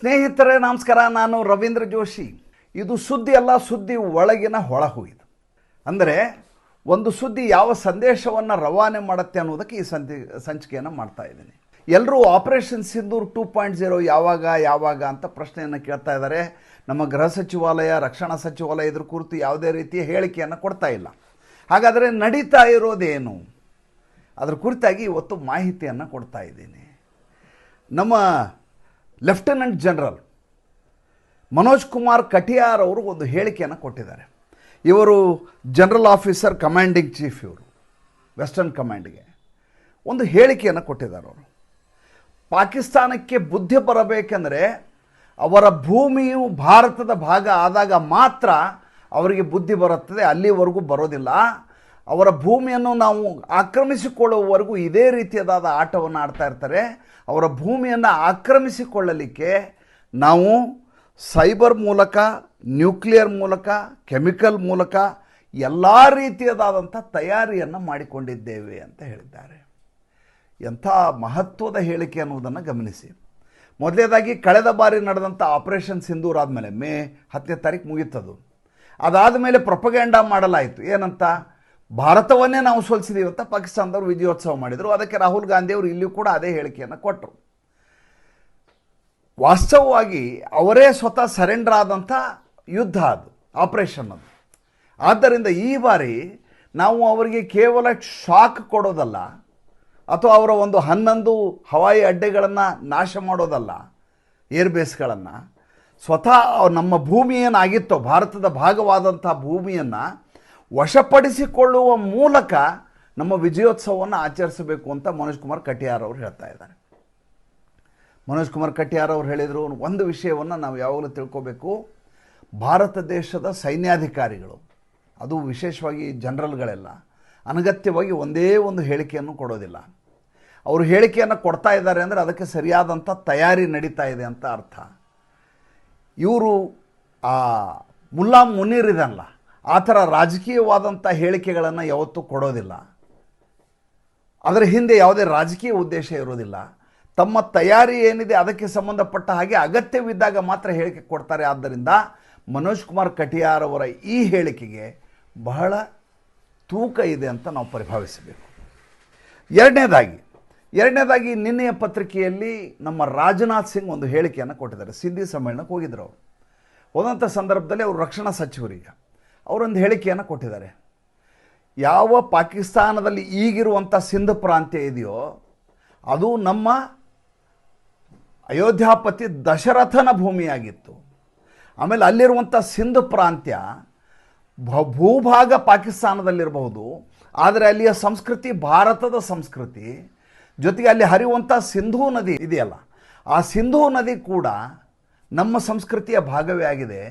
ಸ್ನೇಹಿತರೆ, ನಮಸ್ಕಾರ. ನಾನು ರವೀಂದ್ರ ಜೋಶಿ. ಇದು ಸುದ್ದಿ ಅಲ್ಲ, ಸುದ್ದಿ ಒಳಗಿನ ಹೊಳ ಅಂದರೆ, ಒಂದು ಸುದ್ದಿ ಯಾವ ಸಂದೇಶವನ್ನು ರವಾನೆ ಮಾಡುತ್ತೆ ಅನ್ನೋದಕ್ಕೆ ಈ ಸಂಧಿ ಸಂಚಿಕೆಯನ್ನು ಮಾಡ್ತಾ ಇದ್ದೀನಿ. ಎಲ್ಲರೂ operation Sindoor two point zero ಯಾವಾಗ ಯಾವಾಗ ಅಂತ ಪ್ರಶ್ನೆಯನ್ನು ಕೇಳ್ತಾ ಇದ್ದಾರೆ. ನಮ್ಮ ಗೃಹ ಸಚಿವಾಲಯ, ರಕ್ಷಣಾ ಸಚಿವಾಲಯ ಇದ್ರ ಕುರಿತು ಯಾವುದೇ ರೀತಿಯ ಹೇಳಿಕೆಯನ್ನು ಕೊಡ್ತಾ ಇಲ್ಲ. ಹಾಗಾದರೆ ನಡೀತಾ ಇರೋದೇನು? ಅದರ ಕುರಿತಾಗಿ ಇವತ್ತು ಮಾಹಿತಿಯನ್ನು ಕೊಡ್ತಾ ಇದ್ದೀನಿ. ನಮ್ಮ ಲೆಫ್ಟಿನೆಂಟ್ ಜನರಲ್. ಮನೋಜ್ ಕುಮಾರ್ ಕಟಿಯಾರ್ ಅವರು ಒಂದು ಹೇಳಿಕೆಯನ್ನು ಕೊಟ್ಟಿದ್ದಾರೆ. ಇವರು ಜನರಲ್ ಆಫೀಸರ್ ಕಮಾಂಡಿಂಗ್ ಚೀಫ್ ಇವರು, ವೆಸ್ಟರ್ನ್ ಕಮಾಂಡ್ಗೆ. ಒಂದು ಹೇಳಿಕೆಯನ್ನು ಕೊಟ್ಟಿದ್ದಾರೆ ಅವರು. ಪಾಕಿಸ್ತಾನಕ್ಕೆ ಬುದ್ಧಿ ಬರಬೇಕೆಂದರೆ ಅವರ ಭೂಮಿಯು ಭಾರತದ ಭಾಗ ಆದಾಗ ಮಾತ್ರ ಅವರಿಗೆ ಬುದ್ಧಿ ಬರುತ್ತದೆ, ಅಲ್ಲಿವರೆಗೂ ಬರೋದಿಲ್ಲ. ಅವರ ಭೂಮಿಯನ್ನು ನಾವು ಆಕ್ರಮಿಸಿಕೊಳ್ಳುವವರೆಗೂ ಇದೇ ರೀತಿಯಾದ ಆಟವನ್ನು ಆಡ್ತಾ ಇರ್ತಾರೆ. ಅವರ ಭೂಮಿಯನ್ನು ಆಕ್ರಮಿಸಿಕೊಳ್ಳಲಿಕ್ಕೆ ನಾವು ಸೈಬರ್ ಮೂಲಕ, ನ್ಯೂಕ್ಲಿಯರ್ ಮೂಲಕ, ಕೆಮಿಕಲ್ ಮೂಲಕ ಎಲ್ಲ ರೀತಿಯದಾದಂಥ ತಯಾರಿಯನ್ನು ಮಾಡಿಕೊಂಡಿದ್ದೇವೆ ಅಂತ ಹೇಳಿದ್ದಾರೆ. ಎಂಥ ಮಹತ್ವದ ಹೇಳಿಕೆ ಅನ್ನುವುದನ್ನು ಗಮನಿಸಿ. ಮೊದಲನೇದಾಗಿ ಕಳೆದ ಬಾರಿ ನಡೆದಂಥ ಆಪರೇಷನ್ ಸಿಂಧೂರ್ ಆದಮೇಲೆ ಮೇ ಹತ್ತನೇ ತಾರೀಕು ಮುಗೀತದು. ಅದಾದ ಮೇಲೆ ಪ್ರೊಪಗ್ಯಾಂಡ ಮಾಡಲಾಯಿತು. ಏನಂತ? ಭಾರತವನ್ನೇ ನಾವು ಸೋಲಿಸಿದ್ದೀವಿ ಅಂತ ಪಾಕಿಸ್ತಾನದವರು ವಿಜಯೋತ್ಸವ ಮಾಡಿದರು. ಅದಕ್ಕೆ ರಾಹುಲ್ ಗಾಂಧಿಯವರು ಇಲ್ಲಿಯೂ ಕೂಡ ಅದೇ ಹೇಳಿಕೆಯನ್ನು ಕೊಟ್ಟರು. ವಾಸ್ತವವಾಗಿ ಅವರೇ ಸ್ವತಃ ಸರೆಂಡರ್ ಆದಂಥ ಯುದ್ಧ ಅದು ಆಪರೇಷನ್ ಅದು. ಆದ್ದರಿಂದ ಈ ಬಾರಿ ನಾವು ಅವರಿಗೆ ಕೇವಲ ಶಾಕ್ ಕೊಡೋದಲ್ಲ, ಅಥವಾ ಅವರ ಒಂದು ಹನ್ನೊಂದು ಹವಾಯಿ ಅಡ್ಡೆಗಳನ್ನು ನಾಶ ಮಾಡೋದಲ್ಲ ಏರ್ಬೇಸ್ಗಳನ್ನು ಸ್ವತಃ ನಮ್ಮ ಭೂಮಿ ಏನಾಗಿತ್ತೋ ಭಾರತದ ಭಾಗವಾದಂಥ ಭೂಮಿಯನ್ನು ವಶಪಡಿಸಿಕೊಳ್ಳುವ ಮೂಲಕ ನಮ್ಮ ವಿಜಯೋತ್ಸವವನ್ನು ಆಚರಿಸಬೇಕು ಅಂತ ಮನೋಜ್ ಕುಮಾರ್ ಕಟಿಯಾರ್ ಅವರು ಹೇಳ್ತಾ ಇದ್ದಾರೆ. ಮನೋಜ್ ಕುಮಾರ್ ಕಟಿಯಾರ್ ಅವರು ಹೇಳಿದರು ಒಂದು ವಿಷಯವನ್ನು ನಾವು ಯಾವಾಗಲೂ ತಿಳ್ಕೋಬೇಕು. ಭಾರತ ದೇಶದ ಸೈನ್ಯಾಧಿಕಾರಿಗಳು, ಅದು ವಿಶೇಷವಾಗಿ ಜನರಲ್ಗಳೆಲ್ಲ, ಅನಗತ್ಯವಾಗಿ ಒಂದೇ ಒಂದು ಹೇಳಿಕೆಯನ್ನು ಕೊಡೋದಿಲ್ಲ. ಅವರು ಹೇಳಿಕೆಯನ್ನು ಕೊಡ್ತಾ ಇದ್ದಾರೆ ಅಂದರೆ ಅದಕ್ಕೆ ಸರಿಯಾದಂಥ ತಯಾರಿ ನಡೀತಾ ಇದೆ ಅಂತ ಅರ್ಥ. ಇವರು ಆ ಮುಲ್ಲಾ ಮುನೀರ್ ಇದಲ್ಲ ಆ ಥರ ರಾಜಕೀಯವಾದಂಥ ಹೇಳಿಕೆಗಳನ್ನು ಯಾವತ್ತೂ ಕೊಡೋದಿಲ್ಲ. ಅದರ ಹಿಂದೆ ಯಾವುದೇ ರಾಜಕೀಯ ಉದ್ದೇಶ ಇರೋದಿಲ್ಲ. ತಮ್ಮ ತಯಾರಿ ಏನಿದೆ ಅದಕ್ಕೆ ಸಂಬಂಧಪಟ್ಟ ಹಾಗೆ ಅಗತ್ಯವಿದ್ದಾಗ ಮಾತ್ರ ಹೇಳಿಕೆ ಕೊಡ್ತಾರೆ. ಆದ್ದರಿಂದ ಮನೋಜ್ ಕುಮಾರ್ ಕಟಿಯಾರ್ ಅವರ ಈ ಹೇಳಿಕೆಗೆ ಬಹಳ ತೂಕ ಇದೆ ಅಂತ ನಾವು ಪರಿಭಾವಿಸಬೇಕು. ಎರಡನೇದಾಗಿ ಎರಡನೇದಾಗಿ ನಿನ್ನೆಯ ಪತ್ರಿಕೆಯಲ್ಲಿ ನಮ್ಮ ರಾಜನಾಥ್ ಸಿಂಗ್ ಒಂದು ಹೇಳಿಕೆಯನ್ನು ಕೊಟ್ಟಿದ್ದಾರೆ. ಸಿಂಧಿ ಸಮ್ಮೇಳನಕ್ಕೆ ಹೋಗಿದ್ರು ಅವರು. ಹೋದಂಥ ಸಂದರ್ಭದಲ್ಲಿ ಅವರು ರಕ್ಷಣಾ ಸಚಿವರಿಗೆ. ಅವರೊಂದು ಹೇಳಿಕೆಯನ್ನು ಕೊಟ್ಟಿದ್ದಾರೆ. ಯಾವ ಪಾಕಿಸ್ತಾನದಲ್ಲಿ ಈಗಿರುವಂಥ ಸಿಂಧ್ ಪ್ರಾಂತ್ಯ ಇದೆಯೋ, ಅದು ನಮ್ಮ ಅಯೋಧ್ಯಾಪತಿ ದಶರಥನ ಭೂಮಿಯಾಗಿತ್ತು. ಆಮೇಲೆ ಅಲ್ಲಿರುವಂಥ ಸಿಂಧ್ ಪ್ರಾಂತ್ಯ ಭ, ಭೂಭಾಗ ಪಾಕಿಸ್ತಾನದಲ್ಲಿರಬಹುದು, ಆದರೆ ಅಲ್ಲಿಯ ಸಂಸ್ಕೃತಿ ಭಾರತದ ಸಂಸ್ಕೃತಿ. ಜೊತೆಗೆ ಅಲ್ಲಿ ಹರಿಯುವಂಥ ಸಿಂಧೂ ನದಿ ಇದೆಯಲ್ಲ, ಆ ಸಿಂಧೂ ನದಿ ಕೂಡ ನಮ್ಮ ಸಂಸ್ಕೃತಿಯ ಭಾಗವೇ ಆಗಿದೆ.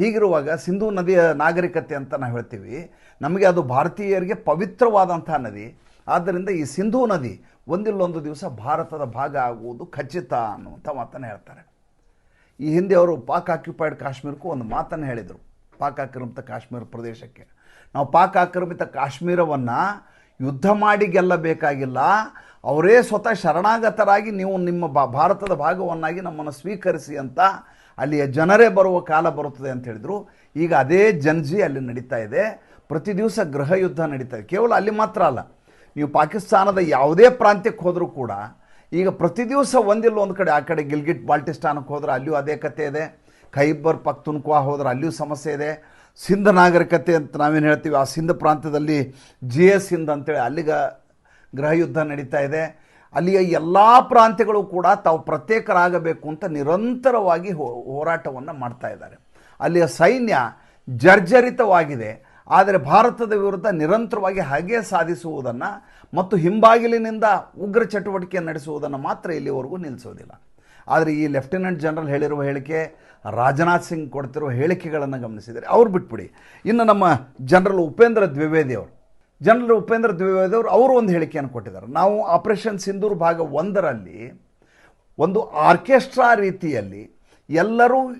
ಹೀಗಿರುವಾಗ ಸಿಂಧೂ ನದಿಯ ನಾಗರಿಕತೆ ಅಂತ ನಾವು ಹೇಳ್ತೀವಿ, ನಮಗೆ ಅದು ಭಾರತೀಯರಿಗೆ ಪವಿತ್ರವಾದಂಥ ನದಿ. ಆದ್ದರಿಂದ ಈ ಸಿಂಧೂ ನದಿ ಒಂದಿಲ್ಲೊಂದು ದಿವಸ ಭಾರತದ ಭಾಗ ಆಗುವುದು ಖಚಿತ ಅನ್ನುವಂಥ ಮಾತನ್ನು ಹೇಳ್ತಾರೆ. ಈ ಹಿಂದೆ ಅವರು ಪಾಕ್ ಆಕ್ಯುಪೈಡ್ ಕಾಶ್ಮೀರಕ್ಕೂ ಒಂದು ಮಾತನ್ನು ಹೇಳಿದರು. ಪಾಕ್ ಆಕ್ರಮಿತ ಕಾಶ್ಮೀರ ಪ್ರದೇಶಕ್ಕೆ. ನಾವು ಪಾಕ್ ಆಕ್ರಮಿತ ಕಾಶ್ಮೀರವನ್ನು ಯುದ್ಧ ಮಾಡಿ ಗೆಲ್ಲಬೇಕಾಗಿಲ್ಲ. ಅವರೇ ಸ್ವತಃ ಶರಣಾಗತರಾಗಿ ನೀವು ನಿಮ್ಮ ಭಾರತದ ಭಾಗವನ್ನಾಗಿ ನಮ್ಮನ್ನು ಸ್ವೀಕರಿಸಿ ಅಂತ ಅಲ್ಲಿಯ ಜನರೇ ಬರುವ ಕಾಲ ಬರುತ್ತದೆ ಅಂತ ಹೇಳಿದರು. ಈಗ ಅದೇ ಜನ್ಜಿ ಅಲ್ಲಿ ನಡೀತಾ ಇದೆ. ಪ್ರತಿ ದಿವಸ ಗೃಹ ಯುದ್ಧ ನಡೀತಾ ಇದೆ. ಕೇವಲ ಅಲ್ಲಿ ಮಾತ್ರ ಅಲ್ಲ. ನೀವು ಪಾಕಿಸ್ತಾನದ ಯಾವುದೇ ಪ್ರಾಂತ್ಯಕ್ಕೆ ಹೋದರೂ ಕೂಡ ಈಗ ಪ್ರತಿ ದಿವಸ ಒಂದಿಲ್ಲ ಒಂದು ಕಡೆ. ಆ ಕಡೆ ಗಿಲ್ಗಿಟ್ ಬಾಲ್ಟಿಸ್ತಾನಕ್ಕೆ ಹೋದ್ರೆ ಅಲ್ಲಿಯೂ ಅದೇ ಕತೆ ಇದೆ. ಖೈಬರ್ ಪಖ್ತುನ್ಕ್ವಾ ಹೋದ್ರೆ ಅಲ್ಲಿಯೂ ಸಮಸ್ಯೆ ಇದೆ. ಸಿಂಧ ನಾಗರಿಕತೆ ಅಂತ ನಾವೇನು ಹೇಳ್ತೀವಿ, ಆ ಸಿಂಧ ಪ್ರಾಂತ್ಯದಲ್ಲಿ ಜಿ ಎಸ್ ಸಿಂಧ್ ಅಂತೇಳಿ ಅಲ್ಲಿಗ ಗೃಹ ಯುದ್ಧ ನಡೀತಾ ಇದೆ. ಅಲ್ಲಿಯ ಎಲ್ಲ ಪ್ರಾಂತ್ಯಗಳು ಕೂಡ ತಾವು ಪ್ರತ್ಯೇಕರಾಗಬೇಕು ಅಂತ ನಿರಂತರವಾಗಿ ಹೋರಾಟವನ್ನು ಮಾಡ್ತಾ ಇದ್ದಾರೆ. ಅಲ್ಲಿಯ ಸೈನ್ಯ ಜರ್ಜರಿತವಾಗಿದೆ. ಆದರೆ ಭಾರತದ ವಿರುದ್ಧ ನಿರಂತರವಾಗಿ ಹಗೆ ಸಾಧಿಸುವುದನ್ನು ಮತ್ತು ಹಿಂಬಾಗಿಲಿನಿಂದ ಉಗ್ರ ಚಟುವಟಿಕೆ ನಡೆಸುವುದನ್ನು ಮಾತ್ರ ಇಲ್ಲಿವರೆಗೂ ನಿಲ್ಲಿಸೋದಿಲ್ಲ ಆದರೆ ಈ ಲೆಫ್ಟಿನೆಂಟ್ ಜನರಲ್ ಹೇಳಿರುವ ಹೇಳಿಕೆ, ರಾಜನಾಥ್ ಸಿಂಗ್ ಕೊಡ್ತಿರುವ ಹೇಳಿಕೆಗಳನ್ನು ಗಮನಿಸಿದರೆ ಅವ್ರು ಬಿಟ್ಬಿಡಿ. ಇನ್ನು ನಮ್ಮ ಜನರಲ್ ಉಪೇಂದ್ರ ದ್ವಿವೇದಿ ಅವರು ಜನರಲ್ ಉಪೇಂದ್ರ ದ್ವಿವೇದಿ ಅವರು ಅವರು ಒಂದು ಹೇಳಿಕೆಯನ್ನು ಕೊಟ್ಟಿದ್ದಾರೆ. ನಾವು ಆಪರೇಷನ್ ಸಿಂಧೂರ್ ಭಾಗ ಒಂದರಲ್ಲಿ ಒಂದು ಆರ್ಕೆಸ್ಟ್ರಾ ರೀತಿಯಲ್ಲಿ ಎಲ್ಲರೂ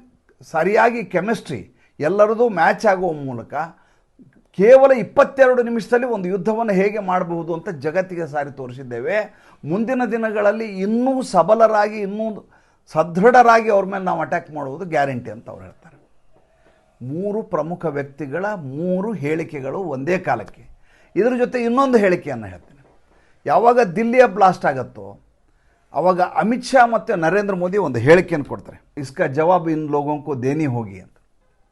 ಸರಿಯಾಗಿ ಕೆಮಿಸ್ಟ್ರಿ ಎಲ್ಲರದು ಮ್ಯಾಚ್ ಆಗುವ ಮೂಲಕ ಕೇವಲ ಇಪ್ಪತ್ತೆರಡು ನಿಮಿಷದಲ್ಲಿ ಒಂದು ಯುದ್ಧವನ್ನು ಹೇಗೆ ಮಾಡಬಹುದು ಅಂತ ಜಗತ್ತಿಗೆ ಸಾರಿ ತೋರಿಸಿದ್ದೇವೆ. ಮುಂದಿನ ದಿನಗಳಲ್ಲಿ ಇನ್ನೂ ಸಬಲರಾಗಿ, ಇನ್ನೂ ಸದೃಢರಾಗಿ ಅವ್ರ ಮೇಲೆ ನಾವು ಅಟ್ಯಾಕ್ ಮಾಡುವುದು ಗ್ಯಾರಂಟಿ ಅಂತ ಅವ್ರು ಹೇಳ್ತಾರೆ. ಮೂರು ಪ್ರಮುಖ ವ್ಯಕ್ತಿಗಳ ಮೂರು ಹೇಳಿಕೆಗಳು ಒಂದೇ ಕಾಲಕ್ಕೆ. ಇದ್ರ ಜೊತೆ ಇನ್ನೊಂದು ಹೇಳಿಕೆಯನ್ನು ಹೇಳ್ತೀನಿ. ಯಾವಾಗ ದಿಲ್ಲಿಯ ಬ್ಲಾಸ್ಟ್ ಆಗುತ್ತೋ, ಅವಾಗ ಅಮಿತ್ ಶಾ ಮತ್ತು ನರೇಂದ್ರ ಮೋದಿ ಒಂದು ಹೇಳಿಕೆಯನ್ನು ಕೊಡ್ತಾರೆ. ಇಸ್ಕ ಜವಾಬ್ ಇನ್ ಲೋಗೋಂಕು ದೇನಿ ಹೋಗಿ ಅಂತ.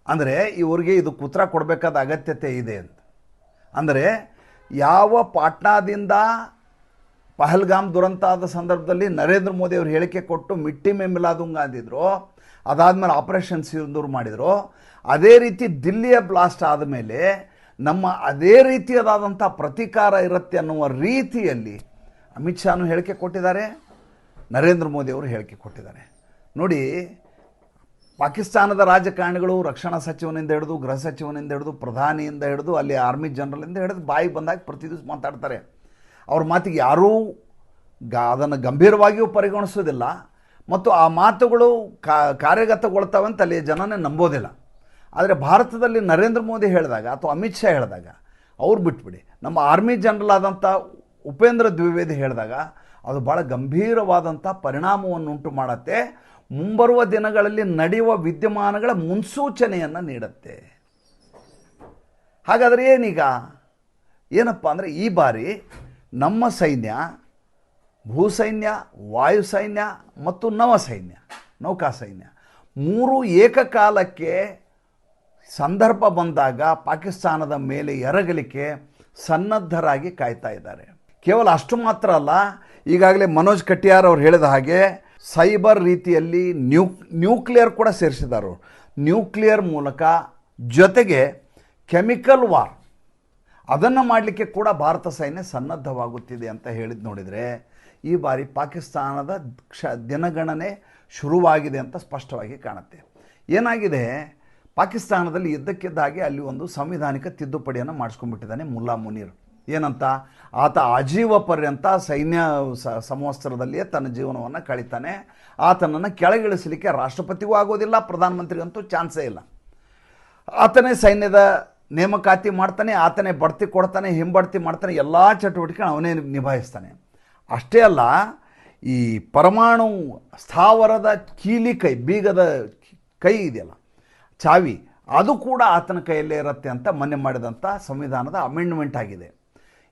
ಅಂದರೆ ಇವ್ರಿಗೆ ಇದು ಕುತ್ರ ಕೊಡಬೇಕಾದ ಅಗತ್ಯತೆ ಇದೆ ಅಂತ. ಅಂದರೆ ಯಾವ ಪಾಟ್ನಾದಿಂದ ಪಹಲ್ಗಾಮ್ ದುರಂತ ಆದ ಸಂದರ್ಭದಲ್ಲಿ ನರೇಂದ್ರ ಮೋದಿ ಅವರು ಹೇಳಿಕೆ ಕೊಟ್ಟು ಮಿಟ್ಟಿ ಮೇ ಅಂದಿದ್ರು ಅದಾದಮೇಲೆ ಆಪರೇಷನ್ ಸಿಂಧೂರ್ ಮಾಡಿದರು, ಅದೇ ರೀತಿ ದಿಲ್ಲಿಯ ಬ್ಲಾಸ್ಟ್ ಆದಮೇಲೆ ನಮ್ಮ ಅದೇ ರೀತಿಯದಾದಂಥ ಪ್ರತೀಕಾರ ಇರುತ್ತೆ ಅನ್ನುವ ರೀತಿಯಲ್ಲಿ ಅಮಿತ್ ಶಾನು ಹೇಳಿಕೆ ಕೊಟ್ಟಿದ್ದಾರೆ, ನರೇಂದ್ರ ಮೋದಿ ಅವರು ಹೇಳಿಕೆ ಕೊಟ್ಟಿದ್ದಾರೆ. ನೋಡಿ, ಪಾಕಿಸ್ತಾನದ ರಾಜಕಾರಣಿಗಳು ರಕ್ಷಣಾ ಸಚಿವನಿಂದ ಹಿಡಿದು, ಗೃಹ ಸಚಿವನಿಂದ ಹಿಡಿದು, ಪ್ರಧಾನಿಯಿಂದ ಹಿಡಿದು, ಅಲ್ಲಿ ಆರ್ಮಿ ಜನರಲಿಂದ ಹಿಡಿದು ಬಾಯಿ ಬಂದಾಗ ಪ್ರತಿ ದಿವಸ ಮಾತಾಡ್ತಾರೆ. ಅವ್ರ ಮಾತಿಗೆ ಯಾರೂ ಗ, ಅದನ್ನು ಗಂಭೀರವಾಗಿಯೂ ಪರಿಗಣಿಸೋದಿಲ್ಲ. ಮತ್ತು ಆ ಮಾತುಗಳು ಕಾ ಅಂತ ಅಲ್ಲಿ ಜನನೇ ನಂಬೋದಿಲ್ಲ. ಆದರೆ ಭಾರತದಲ್ಲಿ ನರೇಂದ್ರ ಮೋದಿ ಹೇಳಿದಾಗ ಅಥವಾ ಅಮಿತ್ ಶಾ ಹೇಳಿದಾಗ, ಅವ್ರು ಬಿಟ್ಬಿಡಿ. ನಮ್ಮ ಆರ್ಮಿ ಜನರಲ್ ಆದಂಥ ಉಪೇಂದ್ರ ದ್ವಿವೇದಿ ಹೇಳಿದಾಗ, ಅದು ಭಾಳ ಗಂಭೀರವಾದಂಥ ಪರಿಣಾಮವನ್ನು ಉಂಟು ಮಾಡುತ್ತೆ, ಮುಂಬರುವ ದಿನಗಳಲ್ಲಿ ನಡೆಯುವ ವಿದ್ಯಮಾನಗಳ ಮುನ್ಸೂಚನೆಯನ್ನು ನೀಡುತ್ತೆ. ಹಾಗಾದರೆ ಏನೀಗ? ಏನಪ್ಪ ಅಂದರೆ ಈ ಬಾರಿ ನಮ್ಮ ಸೈನ್ಯ, ಭೂಸೈನ್ಯ, ವಾಯುಸೈನ್ಯ ಮತ್ತು ನವಸೈನ್ಯ, ನೌಕಾಸೈನ್ಯ, ಮೂರು ಏಕಕಾಲಕ್ಕೆ ಸಂದರ್ಭ ಬಂದಾಗ ಪಾಕಿಸ್ತಾನದ ಮೇಲೆ ಎರಗಲಿಕ್ಕೆ ಸನ್ನದ್ಧರಾಗಿ ಕಾಯ್ತಾ ಇದ್ದಾರೆ. ಕೇವಲ ಅಷ್ಟು ಮಾತ್ರ ಅಲ್ಲ, ಈಗಾಗಲೇ ಮನೋಜ್ ಕಟಿಯಾರ್ ಅವರು ಹೇಳಿದ ಹಾಗೆ ಸೈಬರ್ ರೀತಿಯಲ್ಲಿ ನ್ಯೂ, ನ್ಯೂಕ್ಲಿಯರ್ ಕೂಡ ಸೇರಿಸಿದ್ದಾರೆ ನ್ಯೂಕ್ಲಿಯರ್ ಮೂಲಕ ಜೊತೆಗೆ ಕೆಮಿಕಲ್ ವಾರ್, ಅದನ್ನು ಮಾಡಲಿಕ್ಕೆ ಕೂಡ ಭಾರತ ಸೈನ್ಯ ಸನ್ನದ್ಧವಾಗುತ್ತಿದೆ ಅಂತ ಹೇಳಿದ್ ನೋಡಿದರೆ ಈ ಬಾರಿ ಪಾಕಿಸ್ತಾನದ ಕ್ಷ, ದಿನಗಣನೆ ಶುರುವಾಗಿದೆ ಅಂತ ಸ್ಪಷ್ಟವಾಗಿ ಕಾಣುತ್ತೆ. ಏನಾಗಿದೆ? ಪಾಕಿಸ್ತಾನದಲ್ಲಿ ಇದ್ದಕ್ಕಿದ್ದ ಹಾಗೆ ಅಲ್ಲಿ ಒಂದು ಸಂವಿಧಾನಿಕ ತಿದ್ದುಪಡಿಯನ್ನು ಮಾಡಿಸ್ಕೊಂಡ್ಬಿಟ್ಟಿದ್ದಾನೆ ಮುಲ್ಲಾ ಮುನೀರ್. ಏನಂತ? ಆತ ಆಜೀವ ಪರ್ಯಂತ ಸೈನ್ಯ ಸಮವಸ್ತ್ರದಲ್ಲಿಯೇ ತನ್ನ ಜೀವನವನ್ನು ಕಳೀತಾನೆ. ಆತನನ್ನು ಕೆಳಗಿಳಿಸಲಿಕ್ಕೆ ರಾಷ್ಟ್ರಪತಿಗೂ ಆಗೋದಿಲ್ಲ, ಪ್ರಧಾನಮಂತ್ರಿಗಂತೂ ಚಾನ್ಸೇ ಇಲ್ಲ. ಆತನೇ ಸೈನ್ಯದ ನೇಮಕಾತಿ ಮಾಡ್ತಾನೆ, ಆತನೇ ಬಡ್ತಿ ಕೊಡ್ತಾನೆ, ಹಿಂಬಡ್ತಿ ಮಾಡ್ತಾನೆ, ಎಲ್ಲ ಚಟುವಟಿಕೆ ಅವನೇ ನಿಭಾಯಿಸ್ತಾನೆ. ಅಷ್ಟೇ ಅಲ್ಲ, ಈ ಪರಮಾಣು ಸ್ಥಾವರದ ಕೀಲಿ ಕೈ, ಬೀಗದ ಕೈ ಇದೆಯಲ್ಲ ಚಾವಿ. ಅದು ಕೂಡ ಆತನ ಕೈಯಲ್ಲೇ ಇರುತ್ತೆ ಅಂತ ಮೊನ್ನೆ ಮಾಡಿದಂಥ ಸಂವಿಧಾನದ ಅಮೆಂಡ್ಮೆಂಟ್ ಆಗಿದೆ.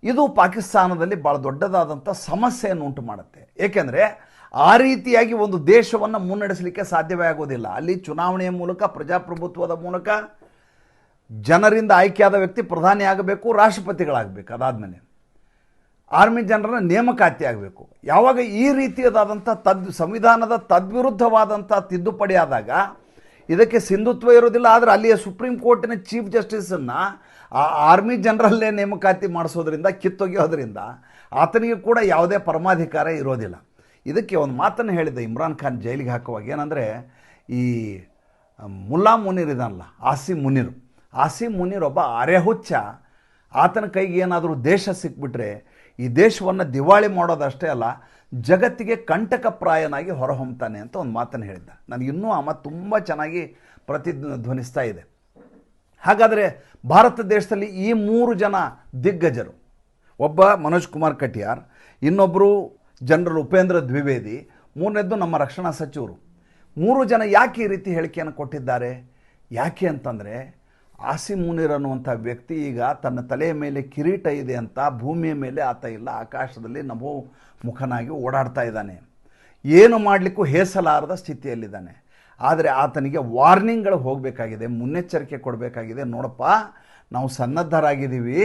ಇದು ಪಾಕಿಸ್ತಾನದಲ್ಲಿ ಭಾಳ ದೊಡ್ಡದಾದಂಥ ಸಮಸ್ಯೆಯನ್ನು ಉಂಟು ಮಾಡುತ್ತೆ. ಏಕೆಂದರೆ ಆ ರೀತಿಯಾಗಿ ಒಂದು ದೇಶವನ್ನು ಮುನ್ನಡೆಸಲಿಕ್ಕೆ ಸಾಧ್ಯವೇ ಆಗೋದಿಲ್ಲ. ಅಲ್ಲಿ ಚುನಾವಣೆಯ ಮೂಲಕ, ಪ್ರಜಾಪ್ರಭುತ್ವದ ಮೂಲಕ ಜನರಿಂದ ಆಯ್ಕೆಯಾದ ವ್ಯಕ್ತಿ ಪ್ರಧಾನಿ ಆಗಬೇಕು, ರಾಷ್ಟ್ರಪತಿಗಳಾಗಬೇಕು ಅದಾದಮೇಲೆ. ಆರ್ಮಿ ಜನರನ್ನ ನೇಮಕಾತಿ ಆಗಬೇಕು. ಯಾವಾಗ ಈ ರೀತಿಯದಾದಂಥ ತದ್, ಸಂವಿಧಾನದ ತದ್ವಿರುದ್ಧವಾದಂಥ ತಿದ್ದುಪಡಿ ಆದಾಗ ಇದಕ್ಕೆ ಸಿಂಧುತ್ವ ಇರೋದಿಲ್ಲ, ಆದರೆ ಅಲ್ಲಿಯ ಸುಪ್ರೀಂ ಕೋರ್ಟಿನ ಚೀಫ್ ಜಸ್ಟಿಸನ್ನು ಆ ಆರ್ಮಿ ಜನರಲ್ಲೇ ನೇಮಕಾತಿ ಮಾಡಿಸೋದ್ರಿಂದ, ಕಿತ್ತೊಗೆಯೋದ್ರಿಂದ ಆತನಿಗೆ ಕೂಡ ಯಾವುದೇ ಪರಮಾಧಿಕಾರ ಇರೋದಿಲ್ಲ. ಇದಕ್ಕೆ ಒಂದು ಮಾತನ್ನು ಹೇಳಿದ್ದೆ ಇಮ್ರಾನ್ ಖಾನ್ ಜೈಲಿಗೆ ಹಾಕುವಾಗ ಏನಂದರೆ, ಈ ಮುಲ್ಲಾ ಮುನೀರ್ ಇದಲ್ಲ ಆಸಿ ಮುನೀರ್ ಆಸಿ ಮುನೀರ್ ಒಬ್ಬ ಅರೆಹುಚ್ಚ, ಆತನ ಕೈಗೆ ಏನಾದರೂ ದೇಶ ಸಿಕ್ಬಿಟ್ರೆ, ಈ ದೇಶವನ್ನು ದಿವಾಳಿ ಮಾಡೋದಷ್ಟೇ ಅಲ್ಲ ಜಗತ್ತಿಗೆ ಕಂಟಕಪ್ರಾಯನಾಗಿ ಹೊರಹೊಮ್ತಾನೆ ಅಂತ ಒಂದು ಮಾತನ್ನು ಹೇಳಿದ್ದ. ನನಗೆ ಇನ್ನೂ ಆ ಮಾತು ತುಂಬ ಚೆನ್ನಾಗಿ ಪ್ರತಿಧ್ವನಿಸ್ತಾ ಇದೆ. ಹಾಗಾದರೆ ಭಾರತ ದೇಶದಲ್ಲಿ ಈ ಮೂರು ಜನ ದಿಗ್ಗಜರು, ಒಬ್ಬ ಮನೋಜ್ ಕುಮಾರ್ ಕಟಿಯಾರ್ ಇನ್ನೊಬ್ಬರು ಜನರಲ್ ಉಪೇಂದ್ರ ದ್ವಿವೇದಿ, ಮೂರನೇದ್ದು ನಮ್ಮ ರಕ್ಷಣಾ ಸಚಿವರು. ಮೂರು ಜನ ಯಾಕೆ ಈ ರೀತಿ ಹೇಳಿಕೆಯನ್ನು ಕೊಟ್ಟಿದ್ದಾರೆ? ಯಾಕೆ ಅಂತಂದರೆ ಆಸಿ ಮುನಿರನ್ನುವಂಥ ಅನ್ನುವಂಥ ವ್ಯಕ್ತಿ ಈಗ ತನ್ನ ತಲೆಯ ಮೇಲೆ ಕಿರೀಟ ಇದೆ ಅಂತ ಭೂಮಿಯ ಮೇಲೆ ಆತ ಇಲ್ಲ, ಆಕಾಶದಲ್ಲಿ ನಮೋ ಮುಖನಾಗಿ ಓಡಾಡ್ತಾ ಇದ್ದಾನೆ. ಏನು ಮಾಡಲಿಕ್ಕೂ ಹೇಸಲಾರದ ಸ್ಥಿತಿಯಲ್ಲಿದ್ದಾನೆ. ಆದರೆ ಆತನಿಗೆ ವಾರ್ನಿಂಗ್ಗಳು ಹೋಗಬೇಕಾಗಿದೆ, ಮುನ್ನೆಚ್ಚರಿಕೆ ಕೊಡಬೇಕಾಗಿದೆ. ನೋಡಪ್ಪ, ನಾವು ಸನ್ನದ್ಧರಾಗಿದ್ದೀವಿ.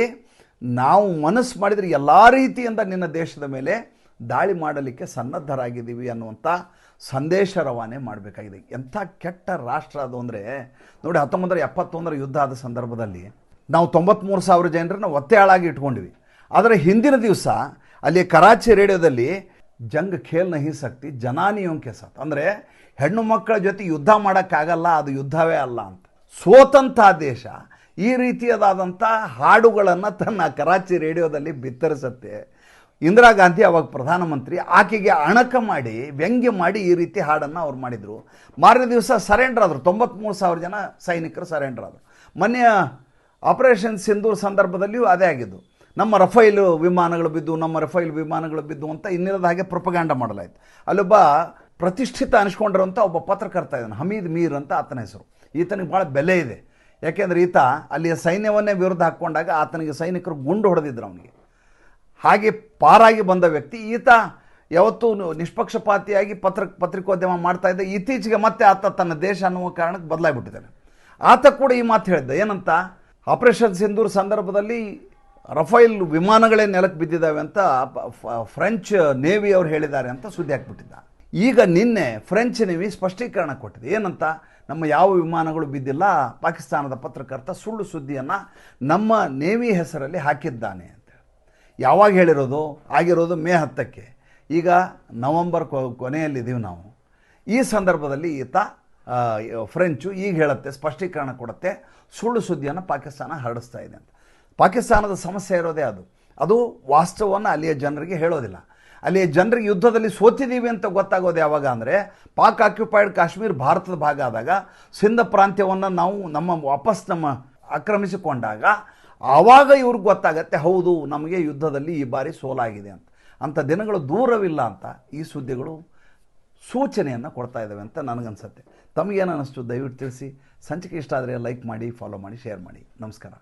ನಾವು ಮನಸ್ಸು ಮಾಡಿದರೆ ಎಲ್ಲ ರೀತಿಯಿಂದ ನಿನ್ನ ದೇಶದ ಮೇಲೆ ದಾಳಿ ಮಾಡಲಿಕ್ಕೆ ಸನ್ನದ್ಧರಾಗಿದ್ದೀವಿ ಅನ್ನುವಂಥ ಸಂದೇಶ ರವಾನೆ ಮಾಡಬೇಕಾಗಿದೆ. ಎಂಥ ಕೆಟ್ಟ ರಾಷ್ಟ್ರ ಅದು ಅಂದರೆ, ನೋಡಿ ಹತ್ತೊಂಬತ್ತರ ಎಪ್ಪತ್ತೊಂದರ ಯುದ್ಧ ಆದ ಸಂದರ್ಭದಲ್ಲಿ ನಾವು ತೊಂಬತ್ತ್ಮೂರು ಸಾವಿರ ಜನರನ್ನ ಒತ್ತೆ ಇಟ್ಕೊಂಡ್ವಿ. ಆದರೆ ಹಿಂದಿನ ದಿವಸ ಅಲ್ಲಿ ಕರಾಚಿ ರೇಡಿಯೋದಲ್ಲಿ ಜಂಗ್ ಖೇಲ್ ನಹಿ ಸಕ್ತಿ ಜನಾನಿಯೋಂಕೆ ಕೆಸತ್ ಅಂದರೆ ಹೆಣ್ಣು ಮಕ್ಕಳ ಜೊತೆ ಯುದ್ಧ ಮಾಡೋಕ್ಕಾಗಲ್ಲ, ಅದು ಯುದ್ಧವೇ ಅಲ್ಲ ಅಂತ. ಸೋತಂಥ ದೇಶ ಈ ರೀತಿಯದಾದಂಥ ಹಾಡುಗಳನ್ನು ತನ್ನ ಕರಾಚಿ ರೇಡಿಯೋದಲ್ಲಿ ಬಿತ್ತರಿಸುತ್ತೆ. ಇಂದಿರಾ ಗಾಂಧಿ ಅವಾಗ ಪ್ರಧಾನಮಂತ್ರಿ, ಆಕೆಗೆ ಅಣಕ ಮಾಡಿ, ವ್ಯಂಗ್ಯ ಮಾಡಿ ಈ ರೀತಿ ಹಾಡನ್ನು ಅವ್ರು ಮಾಡಿದರು. ಮಾರನೇ ದಿವಸ ಸರೆಂಡರ್ ಆದರು ತೊಂಬತ್ತ್ಮೂರು ಸಾವಿರ ಜನ ಸೈನಿಕರು ಸರೆಂಡರ್ ಆದರು. ಮೊನ್ನೆ ಆಪರೇಷನ್ ಸಿಂಧೂರ್ ಸಂದರ್ಭದಲ್ಲಿಯೂ ಅದೇ ಆಗಿದ್ದು. ನಮ್ಮ ರಫೈಲ್ ವಿಮಾನಗಳು ಬಿದ್ದು, ನಮ್ಮ ರಫೈಲ್ ವಿಮಾನಗಳು ಬಿದ್ದು ಅಂತ ಇನ್ನಿರದ ಹಾಗೆ ಪ್ರೊಪಗಾಂಡ ಮಾಡಲಾಯಿತು. ಅಲ್ಲೊಬ್ಬ ಪ್ರತಿಷ್ಠಿತ ಅನಿಸ್ಕೊಂಡಿರುವಂಥ ಒಬ್ಬ ಪತ್ರಕರ್ತ ಇದ್ದಾನೆ, ಹಮೀದ್ ಮೀರ್ ಅಂತ ಆತನ ಹೆಸರು. ಈತನಿಗೆ ಭಾಳ ಬೆಲೆ ಇದೆ. ಯಾಕೆಂದರೆ ಈತ ಅಲ್ಲಿಯ ಸೈನ್ಯವನ್ನೇ ವಿರುದ್ಧ ಹಾಕ್ಕೊಂಡಾಗ ಆತನಿಗೆ ಸೈನಿಕರು ಗುಂಡು ಹೊಡೆದಿದ್ರು ಅವನಿಗೆ. ಹಾಗೆ ಪಾರಾಗಿ ಬಂದ ವ್ಯಕ್ತಿ ಈತ ಯಾವತ್ತೂ ನಿಷ್ಪಕ್ಷಪಾತಿಯಾಗಿ ಪತ್ರ ಪತ್ರಿಕೋದ್ಯಮ ಮಾಡ್ತಾ ಇದ್ದ. ಇತ್ತೀಚೆಗೆ ಮತ್ತೆ ಆತ ತನ್ನ ದೇಶ ಅನ್ನುವ ಕಾರಣಕ್ಕೆ ಬದಲಾಗಿಬಿಟ್ಟಿದ್ದಾನೆ. ಆತ ಕೂಡ ಈ ಮಾತು ಹೇಳಿದ್ದ. ಏನಂತ? ಆಪರೇಷನ್ ಸಿಂಧೂರ್ ಸಂದರ್ಭದಲ್ಲಿ ರಫೈಲ್ ವಿಮಾನಗಳೇ ನೆಲಕ್ಕೆ ಬಿದ್ದಿದ್ದಾವೆ ಅಂತ ಫ್ರೆಂಚ್ ನೇವಿ ಅವರು ಹೇಳಿದ್ದಾರೆ ಅಂತ ಸುದ್ದಿ ಹಾಕ್ಬಿಟ್ಟಿದ್ದ. ಈಗ ನಿನ್ನೆ ಫ್ರೆಂಚ್ ನೇವಿ ಸ್ಪಷ್ಟೀಕರಣ ಕೊಟ್ಟಿದೆ. ಏನಂತ? ನಮ್ಮ ಯಾವ ವಿಮಾನಗಳು ಬಿದ್ದಿಲ್ಲ, ಪಾಕಿಸ್ತಾನದ ಪತ್ರಕರ್ತ ಸುಳ್ಳು ಸುದ್ದಿಯನ್ನು ನಮ್ಮ ನೇವಿ ಹೆಸರಲ್ಲಿ ಹಾಕಿದ್ದಾನೆ ಯಾವಾಗ ಹೇಳಿರೋದು? ಆಗಿರೋದು ಮೇ ಹತ್ತಕ್ಕೆ. ಈಗ ನವಂಬರ್ ಕೊನೆಯಲ್ಲಿದ್ದೀವಿ ನಾವು. ಈ ಸಂದರ್ಭದಲ್ಲಿ ಈತ ಫ್ರೆಂಚು ಈಗ ಹೇಳುತ್ತೆ, ಸ್ಪಷ್ಟೀಕರಣ ಕೊಡುತ್ತೆ, ಸುಳ್ಳು ಸುದ್ದಿಯನ್ನು ಪಾಕಿಸ್ತಾನ ಹರಡಿಸ್ತಾ ಇದೆ ಅಂತ. ಪಾಕಿಸ್ತಾನದ ಸಮಸ್ಯೆ ಇರೋದೇ ಅದು. ಅದು ವಾಸ್ತವವನ್ನು ಅಲ್ಲಿಯ ಜನರಿಗೆ ಹೇಳೋದಿಲ್ಲ. ಅಲ್ಲಿಯ ಜನರಿಗೆ ಯುದ್ಧದಲ್ಲಿ ಸೋತಿದ್ದೀವಿ ಅಂತ ಗೊತ್ತಾಗೋದು ಯಾವಾಗ ಅಂದರೆ, ಪಾಕ್ ಆಕ್ಯುಪೈಡ್ ಕಾಶ್ಮೀರ್ ಭಾರತದ ಭಾಗ ಆದಾಗ, ಸಿಂಧ ಪ್ರಾಂತ್ಯವನ್ನು ನಾವು ನಮ್ಮ ವಾಪಸ್ ನಮ್ಮ ಆಕ್ರಮಿಸಿಕೊಂಡಾಗ ಆವಾಗ ಇವ್ರಿಗೆ ಗೊತ್ತಾಗತ್ತೆ, ಹೌದು, ನಮಗೆ ಯುದ್ಧದಲ್ಲಿ ಈ ಬಾರಿ ಸೋಲಾಗಿದೆ ಅಂತ. ಅಂಥ ದಿನಗಳು ದೂರವಿಲ್ಲ ಅಂತ ಈ ಸುದ್ದಿಗಳು ಸೂಚನೆಯನ್ನು ಕೊಡ್ತಾ ಇದ್ದಾವೆ ಅಂತ ನನಗನ್ಸುತ್ತೆ. ತಮಗೇನು ಅನ್ನಿಸ್ತು ದಯವಿಟ್ಟು ತಿಳಿಸಿ. ಸಂಚಿಕೆ ಇಷ್ಟ ಆದರೆ ಲೈಕ್ ಮಾಡಿ ಫಾಲೋ ಮಾಡಿ ಶೇರ್ ಮಾಡಿ. ನಮಸ್ಕಾರ.